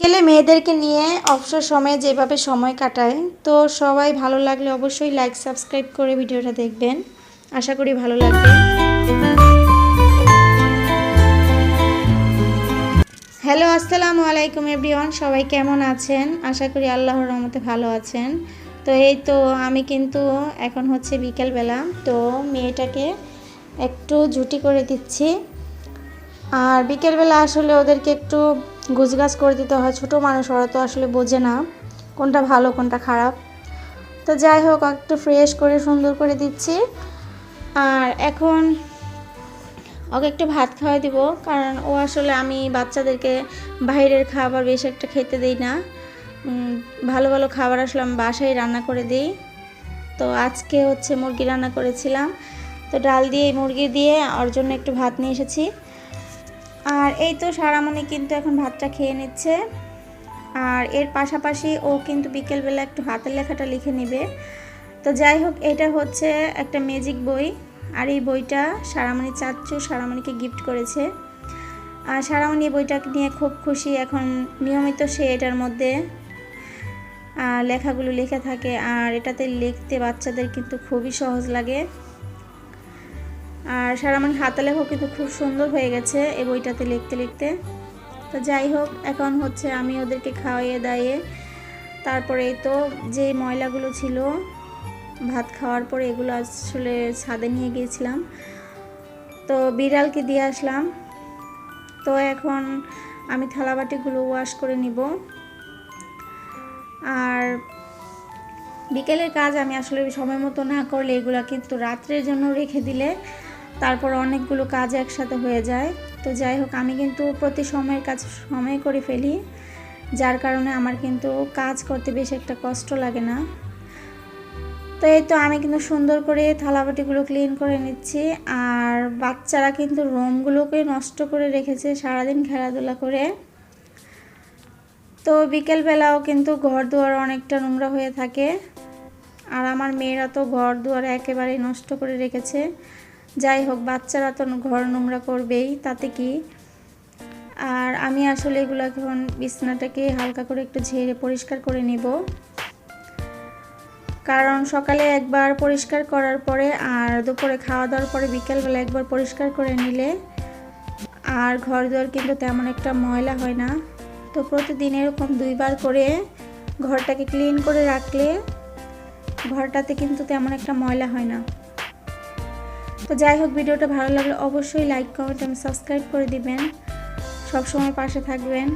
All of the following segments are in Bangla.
বিকেলে মেয়েদেরকে নিয়ে অবসর সময়ে যেভাবে সময় কাটায়, তো সবাই ভালো লাগলে অবশ্যই লাইক সাবস্ক্রাইব করে ভিডিওটা দেখবেন। আশা করি ভালো লাগবে। হ্যালো আসসালামু আলাইকুম এভরিওয়ান সবাই কেমন আছেন? আশা করি আল্লাহর রহমতে ভালো আছেন। তো এই তো আমি কিন্তু এখন হচ্ছে বিকেলবেলা, তো মেয়েটাকে একটু ঝুটি করে দিচ্ছি। আর বিকেলবেলা আসলে ওদেরকে একটু গুছগাছ করে দিতে হয়। ছোটো মানুষ, ওরা তো আসলে বোঝে না কোনটা ভালো, কোনটা খারাপ। তো যাই হোক, একটু ফ্রেশ করে, সুন্দর করে দিচ্ছি। আর এখন ওকে একটু ভাত খাওয়াই দিব, কারণ ও আসলে আমি বাচ্চাদেরকে বাইরের খাবার বেশি একটা খেতে দিই না। ভালো ভালো খাবার আসলে আমি বাসায় রান্না করে দিই। তো আজকে হচ্ছে মুরগি রান্না করেছিলাম। তো ডাল দিয়ে মুরগি দিয়ে ওর জন্য একটু ভাত নিয়ে এসেছি। আর এই তো সারামণি কিন্তু এখন ভাতটা খেয়ে নিচ্ছে। আর এর পাশাপাশি ও কিন্তু বিকেলবেলা একটু হাতের লেখাটা লিখে নেবে। তো যাই হোক, এটা হচ্ছে একটা ম্যাজিক বই। আর এই বইটা সারামণি চাচ্চু সারামণিকে গিফট করেছে। আর সারামণি এই বইটা নিয়ে খুব খুশি। এখন নিয়মিত সে এটার মধ্যে লেখাগুলো লেখা থাকে। আর এটাতে লিখতে বাচ্চাদের কিন্তু খুবই সহজ লাগে। আর সারামণি হাতে লেখাও কিন্তু খুব সুন্দর হয়ে গেছে এই বইটাতে লিখতে লিখতে। তো যাই হোক, এখন হচ্ছে আমি ওদেরকে খাওয়াইয়ে দাইয়ে তারপরে তো যে ময়লাগুলো ছিল ভাত খাওয়ার পরে এগুলো আসলে ছাদে নিয়ে গিয়েছিলাম। তো বিড়ালকে দিয়ে আসলাম। তো এখন আমি থালাবাটিগুলো ওয়াশ করে নিব। আর বিকেলের কাজ আমি আসলে সময় মতো না করলে এগুলো কিন্তু রাত্রের জন্য রেখে দিলে তারপর অনেকগুলো কাজ একসাথে হয়ে যায়। তো যাই হোক, আমি কিন্তু প্রতি সময়ের কাজ সময় করে ফেলি, যার কারণে আমার কিন্তু কাজ করতে বেশ একটা কষ্ট লাগে না। তো এই তো আমি কিন্তু সুন্দর করে থালাবাটিগুলো ক্লিন করে নিচ্ছি, আর বাচ্চারা কিন্তু রুমগুলোকে নষ্ট করে রেখেছে সারাদিন খেলাধুলা করে। তো বিকেলবেলাও কিন্তু ঘর দুয়ার অনেকটা নোংরা হয়ে থাকে, আর আমার মেয়েরা তো ঘর দুয়ার একেবারেই নষ্ট করে রেখেছে। যাই হোক, বাচ্চারা তো ঘর নোংরা করবেই, তাতে কি? আর আমি আসলে এগুলো এখন বিছনাটাকে হালকা করে একটু ঝেড়ে পরিষ্কার করে নিব। কারণ সকালে একবার পরিষ্কার করার পরে আর দুপুরে খাওয়া দাওয়ার পরে বিকেলবেলা একবার পরিষ্কার করে নিলে আর ঘর দুয়ার কিন্তু তেমন একটা ময়লা হয় না। তো প্রতিদিন এরকম দুইবার করে ঘরটাকে ক্লিন করে রাখলে ঘরটাতে কিন্তু তেমন একটা ময়লা হয় না। তো যাই হোক, ভিডিওটা ভালো লাগলে অবশ্যই লাইক কমেন্ট এবং সাবস্ক্রাইব করে দিবেন। সবসময় পাশে থাকবেন।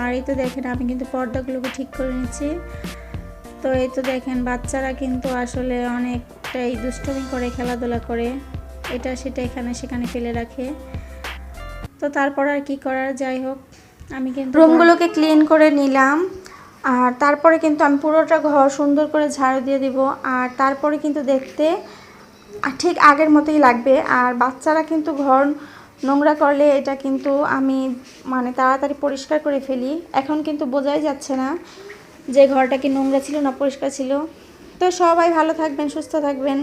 আর এই তো দেখেন, আমি কিন্তু পর্দাগুলোকে ঠিক করে নিচ্ছি। তো এই তো দেখেন, বাচ্চারা কিন্তু আসলে অনেকটাই দুষ্টমি করে, খেলাধুলা করে। এটা সেটা এখানে সেখানে ফেলে রাখে। তো তারপর আর কি করার, যাই হোক, আমি কিন্তু রুমগুলোকে ক্লিন করে নিলাম। আর তারপরে কিন্তু আমি পুরোটা ঘর সুন্দর করে ঝাড়ু দিয়ে দিব। আর তারপরে কিন্তু দেখতে ঠিক আগের মতোই লাগবে। আর বাচ্চারা কিন্তু ঘর নোংরা করলে এটা কিন্তু আমি মানে তাড়াতাড়ি পরিষ্কার করে ফেলি। এখন কিন্তু বোঝাই যাচ্ছে না যে ঘরটা কি নোংরা ছিল না পরিষ্কার ছিল। তো সবাই ভালো থাকবেন, সুস্থ থাকবেন।